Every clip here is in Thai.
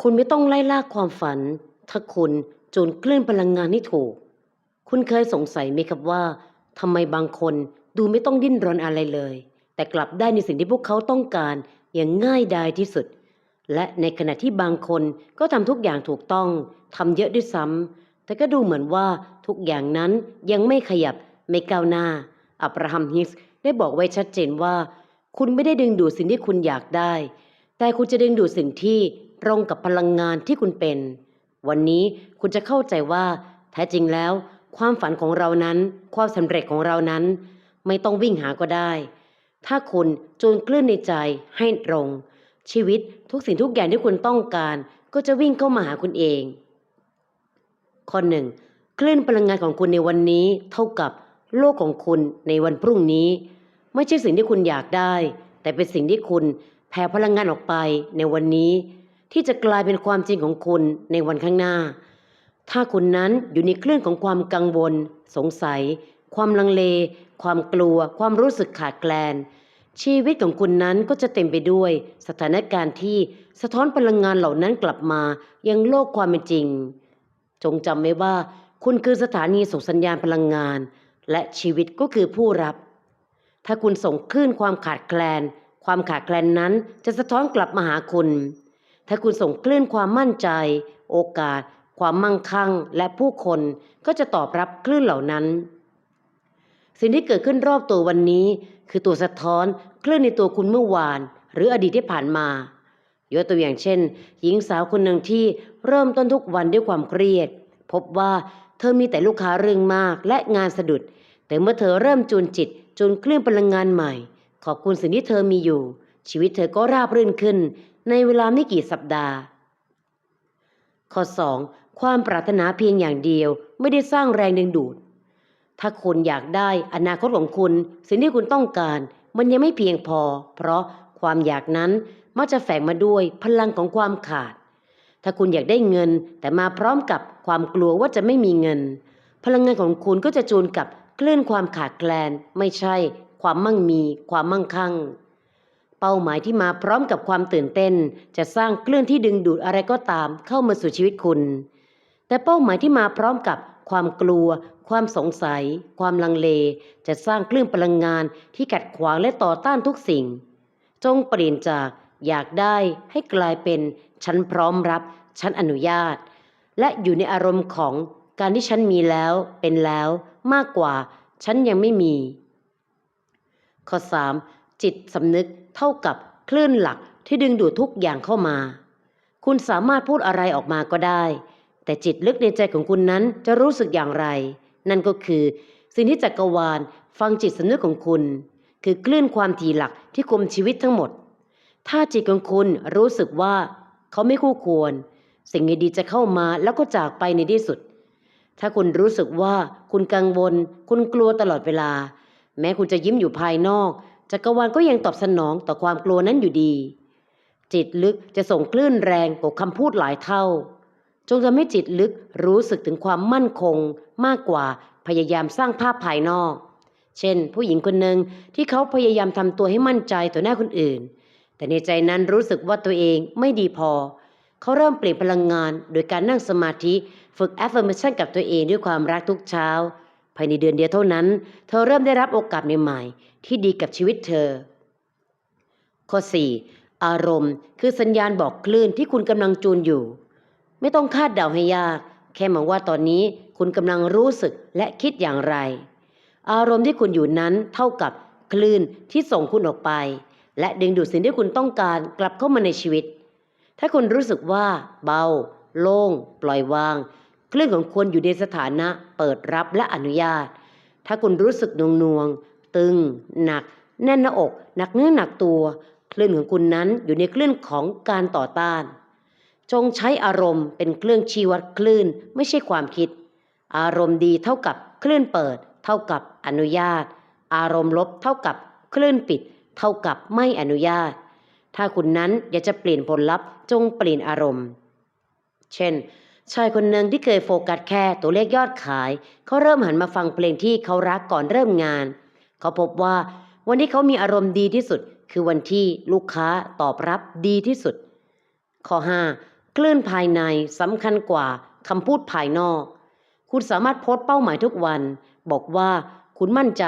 คุณไม่ต้องไล่ล่าความฝัน ถ้าคุณจูนคลื่นพลังงานให้ถูก คุณเคยสงสัยไหมครับว่าทำไมบางคนดูไม่ต้องดิ้นรนอะไรเลย แต่กลับได้ในสิ่งที่พวกเขาต้องการอย่างง่ายดายที่สุด และในขณะที่บางคนก็ทำทุกอย่างถูกต้องทำเยอะด้วยซ้ำแต่ก็ดูเหมือนว่าทุกอย่างนั้นยังไม่ขยับไม่ก้าวหน้า อับราฮัมฮิสได้บอกไว้ชัดเจนว่า คุณไม่ได้ดึงดูดสิ่งที่คุณอยากได้ แต่คุณจะดึงดูดสิ่งที่ ตรงกับพลังงานที่คุณเป็น วันนี้คุณจะเข้าใจว่า แท้จริงแล้ว ความฝันของเรานั้น ความสำเร็จของเรานั้น ไม่ต้องวิ่งหาก็ได้ ถ้าคุณจูนคลื่นในใจให้ตรง ชีวิตทุกสิ่งทุกอย่างที่คุณต้องการ ก็จะวิ่งเข้ามาหาคุณเอง ข้อหนึ่งคลื่นพลังงานของคุณในวันนี้ เท่ากับโลกของคุณในวันพรุ่งนี้ ไม่ใช่สิ่งที่คุณอยากได้ แต่เป็นสิ่งที่คุณแผ่พลังงานออกไปในวันนี้ ที่จะกลายเป็นความจริงของคุณในวันข้างหน้า ถ้าคุณนั้นอยู่ในคลื่นของความกังวล สงสัย ความลังเล ความกลัว ความรู้สึกขาดแคลน ชีวิตของคุณนั้นก็จะเต็มไปด้วย สถานการณ์ที่สะท้อนพลังงานเหล่านั้นกลับมายังโลกความเป็นจริง จงจำไว้ว่า คุณคือสถานีส่งสัญญาณพลังงาน และชีวิตก็คือผู้รับ ถ้าคุณส่งคลื่นความขาดแคลน ความขาดแคลนนั้นจะสะท้อนกลับมาหาคุณ ถ้าคุณส่งคลื่นความมั่นใจ โอกาส ความมั่งคั่ง และผู้คนก็จะตอบรับคลื่นเหล่านั้น สิ่งที่เกิดขึ้นรอบตัววันนี้ คือตัวสะท้อนคลื่นในตัวคุณเมื่อวาน หรืออดีตที่ผ่านมายกตัวอย่างเช่น หญิงสาวคนหนึ่งที่เริ่มต้นทุกวันด้วยความเครียด พบว่าเธอมีแต่ลูกค้าเรื่องมากและงานสะดุด แต่เมื่อเธอเริ่มจูนจิตจูนคลื่อนพลังงานใหม่ ขอบคุณสิ่งที่เธอมีอยู่ ชีวิตเธอก็ราบรื่นขึ้นในเวลาไม่กี่สัปดาห์ ข้อ 2. ความปรารถนาเพียงอย่างเดียวไม่ได้สร้างแรงดึงดูด ถ้าคุณอยากได้อนาคตของคุณ สิ่งที่คุณต้องการ มันยังไม่เพียงพอ เพราะความอยากนั้นมักจะแฝงมาด้วยพลังของความขาด ถ้าคุณอยากได้เงินแต่มาพร้อมกับความกลัวว่าจะไม่มีเงิน พลังงานของคุณก็จะจูนกับคลื่นความขาดแคลน ไม่ใช่ ความมั่งมี ความมั่งคั่ง เป้าหมายที่มาพร้อมกับความตื่นเต้น จะสร้างคลื่นที่ดึงดูดอะไรก็ตามเข้ามาสู่ชีวิตคุณ แต่เป้าหมายที่มาพร้อมกับความกลัว ความสงสัย ความลังเล จะสร้างคลื่นพลังงานที่ขัดขวางและต่อต้านทุกสิ่ง จงเปลี่ยนจากอยากได้ให้กลายเป็นฉันพร้อมรับ ฉันอนุญาต และอยู่ในอารมณ์ของการที่ฉันมีแล้วเป็นแล้วมากกว่าฉันยังไม่มี ข้อ 3. จิตสำนึก เท่ากับคลื่นหลักที่ดึงดูดทุกอย่างเข้ามา คุณสามารถพูดอะไรออกมาก็ได้ แต่จิตลึกในใจของคุณนั้นจะรู้สึกอย่างไร นั่นก็คือสิ่งที่จักรวาลฟังจิตสำนึกของคุณ คือคลื่นความถี่หลักที่คุมชีวิตทั้งหมด ถ้าจิตของคุณรู้สึกว่าเขาไม่คู่ควร สิ่งดีๆจะเข้ามาแล้วก็จากไปในที่สุด ถ้าคุณรู้สึกว่าคุณกังวล คุณกลัวตลอดเวลา แม้คุณจะยิ้มอยู่ภายนอก จักรวาลก็ยังตอบสนองต่อความกลัวนั้นอยู่ดี จิตลึกจะส่งคลื่นแรงกว่าคำพูดหลายเท่า จงทำให้จิตลึกรู้สึกถึงความมั่นคง มากกว่าพยายามสร้างภาพภายนอก เช่น ผู้หญิงคนหนึ่งที่เขาพยายามทำตัวให้มั่นใจต่อหน้าคนอื่น แต่ในใจนั้นรู้สึกว่าตัวเองไม่ดีพอ เขาเริ่มเปลี่ยนพลังงาน โดยการนั่งสมาธิฝึก affirmation กับตัวเองด้วยความรักทุกเช้า ภายในเดือนเดียวเท่านั้น เธอเริ่มได้รับโอกาสใหม่ๆ ที่ดีกับชีวิตเธอ ข้อ 4. อารมณ์คือสัญญาณบอกคลื่นที่คุณกำลังจูนอยู่ ไม่ต้องคาดเดาให้ยาก แค่มองว่าตอนนี้คุณกำลังรู้สึกและคิดอย่างไร อารมณ์ที่คุณอยู่นั้นเท่ากับคลื่นที่ส่งคุณออกไป และดึงดูดสิ่งที่คุณต้องการกลับเข้ามาในชีวิต ถ้าคุณรู้สึกว่า เบา โล่ง ปล่อยวาง คลื่นของคุณอยู่ในสถานะเปิดรับและอนุญาต ถ้าคุณรู้สึกนวงนวง ตึง หนัก แน่นหน้าอก หนักเนื้อหนักตัว คลื่นของคุณนั้นอยู่ในคลื่นของการต่อต้าน จงใช้อารมณ์เป็นเครื่องชี้วัดคลื่นไม่ใช่ความคิด อารมณ์ดีเท่ากับคลื่นเปิด เท่ากับอนุญาต อารมณ์ลบเท่ากับคลื่นปิด เท่ากับไม่อนุญาต ถ้าคุณนั้นอยากจะเปลี่ยนผลลัพธ์จงเปลี่ยนอารมณ์ เช่น ชายคนหนึ่งที่เคยโฟกัสแค่ตัวเลขยอดขาย เขาเริ่มหันมาฟังเพลงที่เขารักก่อนเริ่มงาน เขาพบว่าวันที่เขามีอารมณ์ดีที่สุด คือวันที่ลูกค้าตอบรับดีที่สุด ข้อ 5 คลื่อนภายในสำคัญกว่าคำพูดภายนอก คุณสามารถโพสต์เป้าหมายทุกวัน บอกว่าคุณมั่นใจ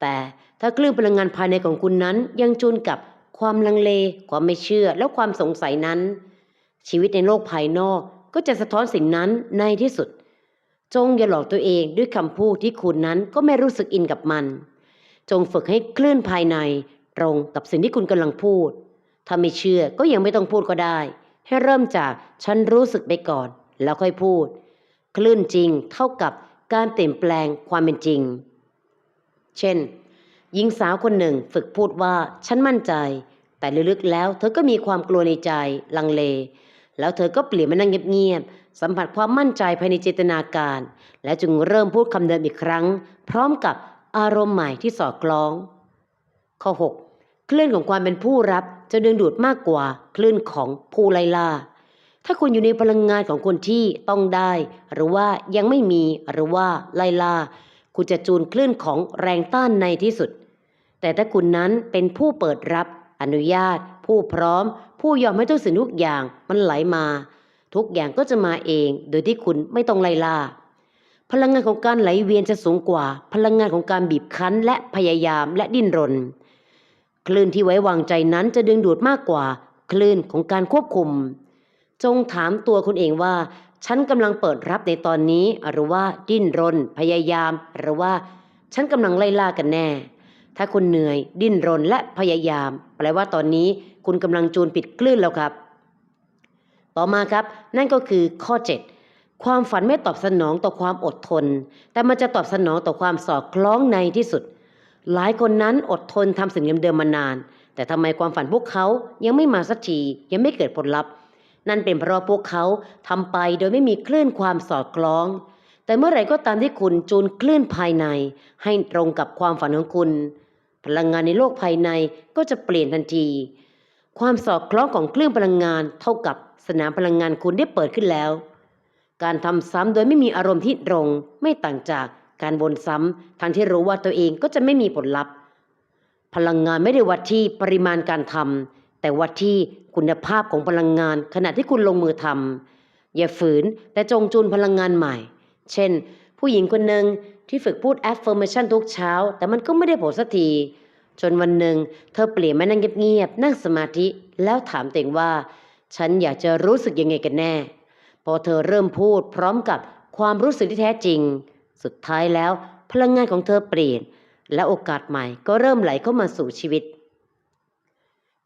แต่ถ้าคลื่นพลังงานภายในของคุณนั้นยังจูนกับความลังเล ความไม่เชื่อและความสงสัยนั้น ชีวิตในโลกภายนอก ก็จะสะท้อนสิ่งนั้นในที่สุด จงอย่าหลอกตัวเองด้วยคำพูดที่คุณนั้นก็ไม่รู้สึกอินกับมัน จงฝึกให้คลื่นภายในตรงกับสิ่งที่คุณกำลังพูด ถ้าไม่เชื่อก็ยังไม่ต้องพูดก็ได้ ให้เริ่มจากฉันรู้สึกไปก่อน แล้วค่อยพูด คลื่นจริงเท่ากับการเปลี่ยนแปลงความเป็นจริง เช่น หญิงสาวคนหนึ่งฝึกพูดว่าฉันมั่นใจ แต่ลึกๆแล้ว เธอก็มีความกลัวในใจลังเล แล้วเธอก็เปลี่ยนมานั่งเงียบๆ สัมผัสความมั่นใจภายในจินตนาการ และจึงเริ่มพูดคำเดิมอีกครั้ง พร้อมกับอารมณ์ใหม่ที่สอดคล้อง ข้อ 6 คลื่นของความเป็นผู้รับจะดึงดูดมากกว่าคลื่นของผู้ไล่ล่า ถ้าคุณอยู่ในพลังงานของคนที่ต้องได้ หรือว่ายังไม่มีหรือว่าไล่ล่า คุณจะจูนคลื่นของแรงต้านในที่สุด แต่ถ้าคุณนั้นเป็นผู้เปิดรับอนุญาต ผู้พร้อม ผู้ยอมให้ทุกสิ่งทุกอย่างมันไหลมา ทุกอย่างก็จะมาเอง โดยที่คุณไม่ต้องไล่ล่า พลังงานของการไหลเวียนจะสูงกว่า พลังงานของการบีบคั้น และพยายามและดิ้นรน คลื่นที่ไว้วางใจนั้นจะดึงดูดมากกว่า คลื่นของการควบคุม จงถามตัวคุณเองว่า ฉันกำลังเปิดรับในตอนนี้ หรือว่าดิ้นรน พยายาม หรือว่า ฉันกำลังไล่ล่ากันแน่ถ้าคุณเหนื่อย ดิ้นรนและพยายาม แปลว่าตอนนี้ คุณกำลังจูนปิดคลื่นแล้วครับ ต่อมาครับ นั่นก็คือข้อ 7 ความฝันไม่ตอบสนองต่อความอดทน แต่มันจะตอบสนองต่อความสอดคล้องในที่สุด หลายคนนั้นอดทนทำสิ่งเดิมๆมานาน แต่ทำไมความฝันพวกเขายังไม่มาสักทียังไม่เกิดผลลัพธ์ นั่นเป็นเพราะพวกเขาทำไปโดยไม่มีคลื่นความสอดคล้องแต่เมื่อไหร่ก็ตามที่คุณจูนคลื่นภายใน ให้ตรงกับความฝันของคุณ พลังงานในโลกภายในก็จะเปลี่ยนทันที ความสอดคล้องของเคลื่นพลังงานเท่ากับสนามพลังงานคุณได้เปิดขึ้นแล้ว การทำซ้ำโดยไม่มีอารมณ์ที่ตรง ไม่ต่างจากการวนซ้ำทั้งที่รู้ว่าตัวเองก็จะไม่มีผลลัพธ์ พลังงานไม่ได้วัดที่ปริมาณการทำแต่วัดที่คุณภาพของพลังงานขณะที่คุณลงมือทำอย่าฝืนแต่จงจูนพลังงานใหม่ เช่น ผู้หญิงคนหนึ่งที่ฝึกพูด affirmation ทุกเช้า แต่มันก็ไม่ได้ผลสักที จนวันหนึ่งเธอเปลี่ยนมานั่งเงียบๆนั่งสมาธิแล้วถามตัวเองว่า ฉันอยากจะรู้สึกยังไงกันแน่ พอเธอเริ่มพูดพร้อมกับความรู้สึกที่แท้จริง สุดท้ายแล้วพลังงานของเธอเปลี่ยน และโอกาสใหม่ก็เริ่มไหลเข้ามาสู่ชีวิต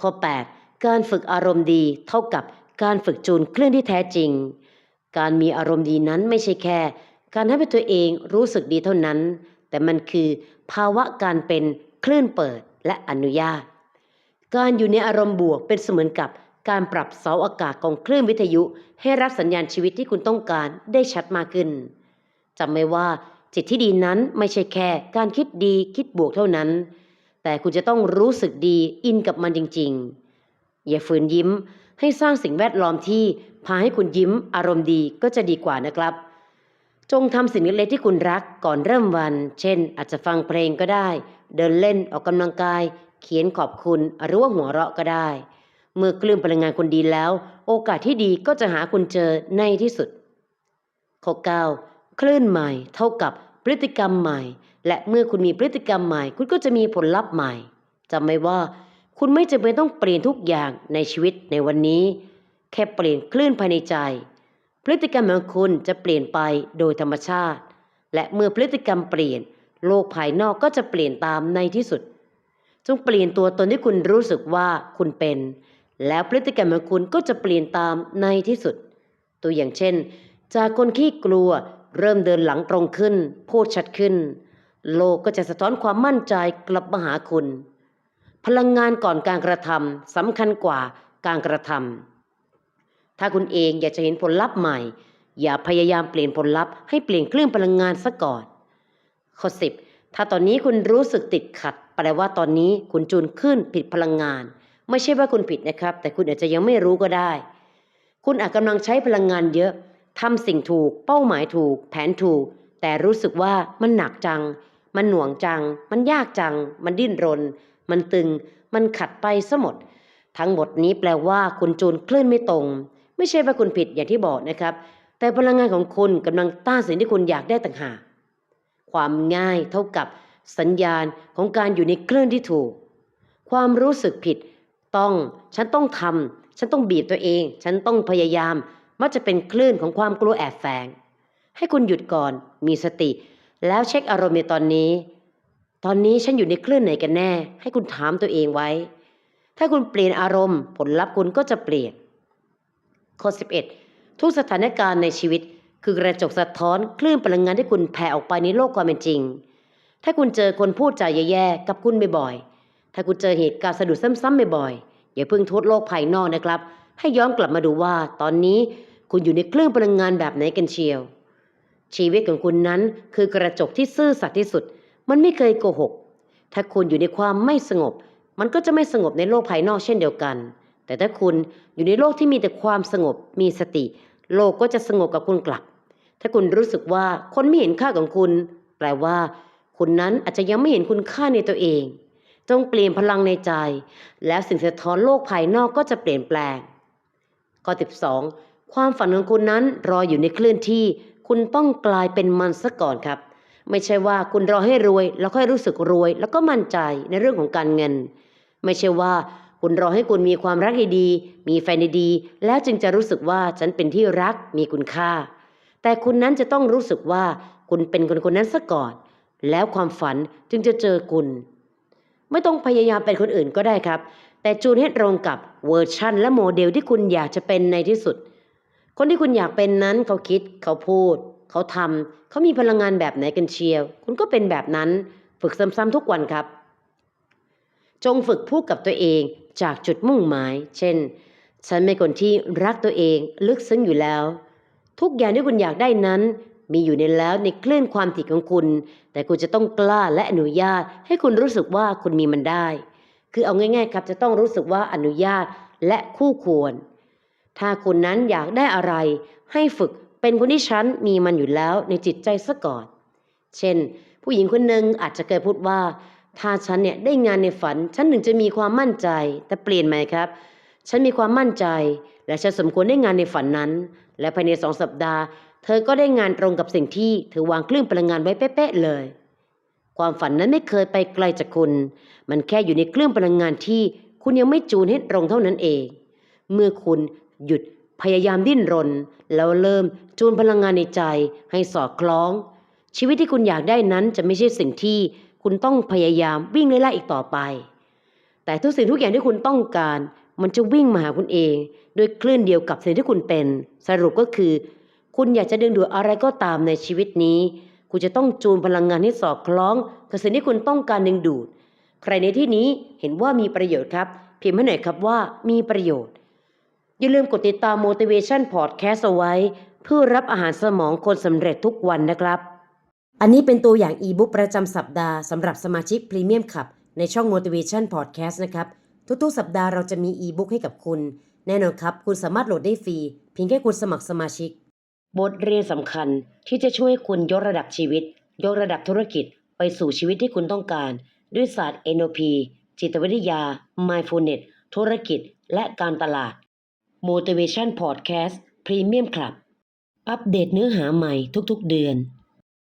ข้อ 8 การฝึกอารมณ์ดีเท่ากับการฝึกจูนคลื่นที่แท้จริง การมีอารมณ์ดีนั้นไม่ใช่แค่ การให้ตัวเองรู้สึกดีเท่านั้น แต่มันคือภาวะการเป็น คลื่นเปิดและอนุญาต การอยู่ในอารมณ์บวกเป็นเสมือนกับการปรับเสาอากาศของคลื่นวิทยุ ให้รับสัญญาณชีวิตที่คุณต้องการได้ชัดมากขึ้นจำไว้ว่าจิตที่ดีนั้นไม่ใช่แค่การคิดดีคิดบวกเท่านั้น แต่คุณจะต้องรู้สึกดีอินกับมันจริง ๆ อย่าฝืนยิ้มให้สร้างสิ่งแวดล้อมที่พาให้คุณยิ้มอารมณ์ดีก็จะดีกว่านะครับ จงทำสิ่งเล็กๆที่คุณรักก่อนเริ่มวัน เช่น อาจจะฟังเพลงก็ได้ เดินเล่นออกกำลังกาย เขียนขอบคุณหรือว่าหัวเราะก็ได้ เมื่อคลื่นพลังงานคุณดีแล้ว โอกาสที่ดีก็จะหาคุณเจอในที่สุดข้อ9คลื่นใหม่เท่ากับพฤติกรรมใหม่ และเมื่อคุณมีพฤติกรรมใหม่ คุณก็จะมีผลลัพธ์ใหม่จำไว้ว่า คุณไม่จำเป็นต้องเปลี่ยนทุกอย่างในชีวิตในวันนี้ แค่เปลี่ยนคลื่นภายในใจ พฤติกรรมของคุณจะเปลี่ยนไปโดยธรรมชาติ และเมื่อพฤติกรรมเปลี่ยน โลกภายนอกก็จะเปลี่ยนตามในที่สุด จงเปลี่ยนตัวตนที่คุณรู้สึกว่าคุณเป็น แล้วพฤติกรรมของคุณก็จะเปลี่ยนตามในที่สุด ตัวอย่างเช่น จากคนขี้กลัวเริ่มเดินหลังตรงขึ้น พูดชัดขึ้น โลกก็จะสะท้อนความมั่นใจกลับมาหาคุณ พลังงานก่อนการกระทำสำคัญกว่าการกระทำ ถ้าคุณเองอยากจะเห็นผลลัพธ์ใหม่ อย่าพยายามเปลี่ยนผลลัพธ์ให้เปลี่ยนคลื่นพลังงานซะก่อนข้อ10ถ้าตอนนี้คุณรู้สึกติดขัด แปลว่าตอนนี้คุณจูนขึ้นผิดพลังงาน ไม่ใช่ว่าคุณผิดนะครับ แต่คุณอาจจะยังไม่รู้ก็ได้ คุณอาจกำลังใช้พลังงานเยอะทำสิ่งถูก เป้าหมายถูก แผนถูก แต่รู้สึกว่ามันหนักจัง มันหน่วงจัง มันยากจัง มันดิ้นรน มันตึง มันขัดไปซะหมด ทั้งหมดนี้แปลว่าคุณจูนคลื่นไม่ตรง ไม่ใช่ว่าคุณผิดอย่างที่บอกนะครับ แต่พลังงานของคุณกำลังต้านสิ่งที่คุณอยากได้ต่างหากความง่ายเท่ากับสัญญาณของการอยู่ในคลื่นที่ถูก ความรู้สึกผิดต้อง ฉันต้องทำฉันต้องบีบตัวเอง ฉันต้องพยายาม มักจะเป็นคลื่นของความกลัวแอบแฝง ให้คุณหยุดก่อน มีสติ แล้วเช็คอารมณ์ในตอนนี้ ตอนนี้ฉันอยู่ในคลื่นไหนกันแน่ ให้คุณถามตัวเองไว้ ถ้าคุณเปลี่ยนอารมณ์ ผลลัพธ์คุณก็จะเปลี่ยน ข้อ 11 ทุกสถานการณ์ในชีวิต คือกระจกสะท้อนคลื่นพลังงานที่คุณแผ่ออกไปในโลกความเป็นจริง ถ้าคุณเจอคนพูดจาแย่ๆกับคุณบ่อยๆถ้าคุณเจอเหตุการณ์สะดุดซ้ำๆบ่อยๆอย่าเพิ่งโทษโลกภายนอกนะครับ ให้ย้อนกลับมาดูว่า ตอนนี้คุณอยู่ในคลื่นพลังงานแบบไหนกันเชียว ชีวิตของคุณนั้นคือกระจกที่ซื่อสัตย์ที่สุด มันไม่เคยโกหก ถ้าคุณอยู่ในความไม่สงบ มันก็จะไม่สงบในโลกภายนอกเช่นเดียวกัน แต่ถ้าคุณอยู่ในโลกที่มีแต่ความสงบมีสติ โลกก็จะสงบกับคุณกลับ ถ้าคุณรู้สึกว่าคนไม่เห็นค่าของคุณ แปลว่า คุณนั้นอาจจะยังไม่เห็นคุณค่าในตัวเอง จงเปลี่ยนพลังในใจ แล้วสิ่งสะท้อนโลกภายนอกก็จะเปลี่ยนแปลงข้อ12 ความฝันของคุณนั้นรออยู่ในคลื่นที่ คุณต้องกลายเป็นมันซะก่อนครับ ไม่ใช่ว่าคุณรอให้รวย แล้วค่อยรู้สึกรวย แล้วก็มั่นใจในเรื่องของการเงิน ไม่ใช่ว่า คุณรอให้คุณมีความรักดีๆมีแฟนดีๆแล้วจึงจะรู้สึกว่าฉันเป็นที่รักมีคุณค่า แต่คุณนั้นจะต้องรู้สึกว่าคุณเป็นคนคนนั้นซะก่อน แล้วความฝันจึงจะเจอคุณ ไม่ต้องพยายามเป็นคนอื่นก็ได้ครับ แต่จูนให้ตรงกับเวอร์ชันและโมเดลที่คุณอยากจะเป็นในที่สุด คนที่คุณอยากเป็นนั้นเขาคิด เขาพูด เขาทำเขามีพลังงานแบบไหนกันเชียวคุณก็เป็นแบบนั้น ฝึกซ้ำๆทุกวันครับจงฝึกพูดกับตัวเอง จากจุดมุ่งหมาย เช่น ฉันเป็นคนที่รักตัวเองลึกซึ้งอยู่แล้ว ทุกอย่างที่คุณอยากได้นั้น มีอยู่ในแล้วในคลื่นความถี่ของคุณ แต่คุณจะต้องกล้าและอนุญาต ให้คุณรู้สึกว่าคุณมีมันได้ คือเอาง่ายๆครับจะต้องรู้สึกว่าอนุญาตและคู่ควร ถ้าคุณนั้นอยากได้อะไร ให้ฝึกเป็นคนที่ฉันมีมันอยู่แล้วในจิตใจซะก่อน เช่น ผู้หญิงคนหนึ่งอาจจะเคยพูดว่า ถ้าฉันเนี่ยได้งานในฝัน ฉันถึงจะมีความมั่นใจ แต่เปลี่ยนไหมครับ ฉันมีความมั่นใจ และฉันสมควรได้งานในฝันนั้น และภายในสองสัปดาห์ เธอก็ได้งานตรงกับสิ่งที่เธอวางคลื่นพลังงานไว้เป๊ะๆเลย ความฝันนั้นไม่เคยไปไกลจากคุณ มันแค่อยู่ในคลื่นพลังงานที่คุณยังไม่จูนให้ตรงเท่านั้นเอง เมื่อคุณหยุดพยายามดิ้นรน แล้วเริ่มจูนพลังงานในใจให้สอดคล้อง ชีวิตที่คุณอยากได้นั้นจะไม่ใช่สิ่งที่ คุณต้องพยายามวิ่งไล่ๆอีกต่อไป แต่ทุกสิ่งทุกอย่างที่คุณต้องการ มันจะวิ่งมาหาคุณเองโดยคลื่นเดียวกับสิ่งที่คุณเป็น สรุปก็คือ คุณอยากจะดึงดูดอะไรก็ตามในชีวิตนี้ คุณจะต้องจูนพลังงานให้สอดคล้องกับสิ่งที่คุณต้องการดึงดูด ใครในที่นี้เห็นว่ามีประโยชน์ครับพิมพ์ให้หน่อยครับว่ามีประโยชน์ อย่าลืมกดติดตาม motivation podcast เอาไว้ เพื่อรับอาหารสมองคนสำเร็จทุกวันนะครับ อันนี้เป็นตัวอย่างอีบุ๊กประจำสัปดาห์สำหรับสมาชิกพรีเมียมขับในช่อง motivation podcast นะครับ ทุกๆ สัปดาห์เราจะมีอีบุ๊กให้กับคุณ แน่นอนครับ คุณสามารถโหลดได้ฟรี เพียงแค่คุณสมัครสมาชิก บทเรียนสำคัญที่จะช่วยคุณยกระดับชีวิต ยกระดับธุรกิจ ไปสู่ชีวิตที่คุณต้องการ ด้วยศาสตร์ NLP จิตวิทยา Mindfulness ธุรกิจ และการตลาด Motivation Podcast Premium Club อัปเดตเนื้อหาใหม่ทุกๆ เดือน